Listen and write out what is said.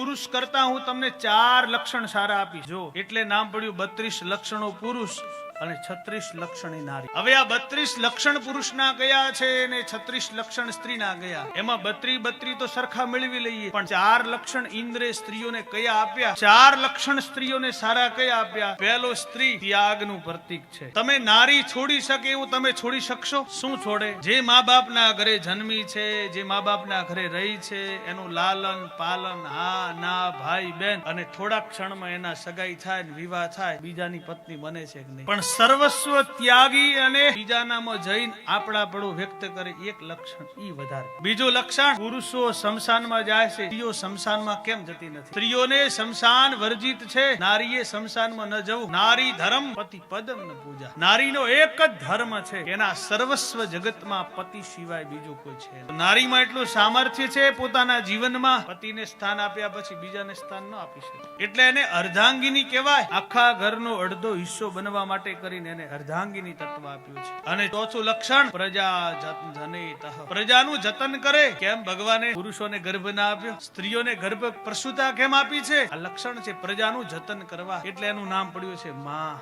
પુરુષ કરતા હું તમને ચાર લક્ષણ સારા આપીશ. જો, એટલે નામ પડ્યું બત્રીસ લક્ષણો પુરુષ. અને છત્રીસ લક્ષણી નારી. હવે આ બત્રીસ લક્ષણ પુરુષના ગયા છે અને છત્રીસ લક્ષણ સ્ત્રીના ગયા. એમાં બત્રી બત્રી તો સરખા મેળવી લઈએ. પણ ચાર લક્ષણ ઇન્દ્રે સ્ત્રીઓને કયા આપ્યા? ચાર લક્ષણ સ્ત્રીઓને સારા કયા આપ્યા? પહેલો સ્ત્રી ત્યાગનું પ્રતીક છે. તમે નારી છોડી શકે એવું તમે છોડી શકશો? શું છોડે? જે મા બાપના ઘરે જન્મી છે, જે મા બાપના ઘરે રહી છે, એનું લાલન, પાલન, હા, ના, ભાઈ, બેન, અને થોડા ક્ષણમાં એના સગાઈ થાય વિવાહ થાય, બીજાની પત્ની બને છે કે નહીં? પણ સર્વસ્વ ત્યાગી અને બીજાનામાં જઈને આપણા પડું વ્યક્ત કરે, એક લક્ષણ ઈ વધારે. બીજું લક્ષણ, પુરુષો શમશાનમાં જાય છે, સ્ત્રીઓ શમશાનમાં કેમ જતી નથી? સ્ત્રીઓને શમશાન વર્જિત છે, નારીએ શમશાનમાં ન જવું. નારી ધર્મ પતિ પદમ ન પૂજા. નારીનો એક જ ધર્મ છે, એના સર્વસ્વ જગતમાં પતિ સિવાય બીજું કોઈ છે. નારીમાં એટલું સામર્થ્ય છે, પોતાના જીવનમાં પતિને સ્થાન આપ્યા પછી બીજાને સ્થાન ન આપી શકે. એટલે એને અર્ધાંગીની કહેવાય. આખા ઘરનો અડધો હિસ્સો બનવા માટે કરીને એને અર્ધાંગીની તત્વ આપ્યું છે. અને ચોથું લક્ષણ, પ્રજા જનિત. પ્રજાનું જતન કરે, કેમ? ભગવાને પુરુષોને ગર્ભ ના આપ્યો, સ્ત્રીઓને ગર્ભ પ્રસુતા કેમ આપી છે? આ લક્ષણ છે પ્રજાનું જતન કરવા, એટલે એનું નામ પડ્યું છે માં.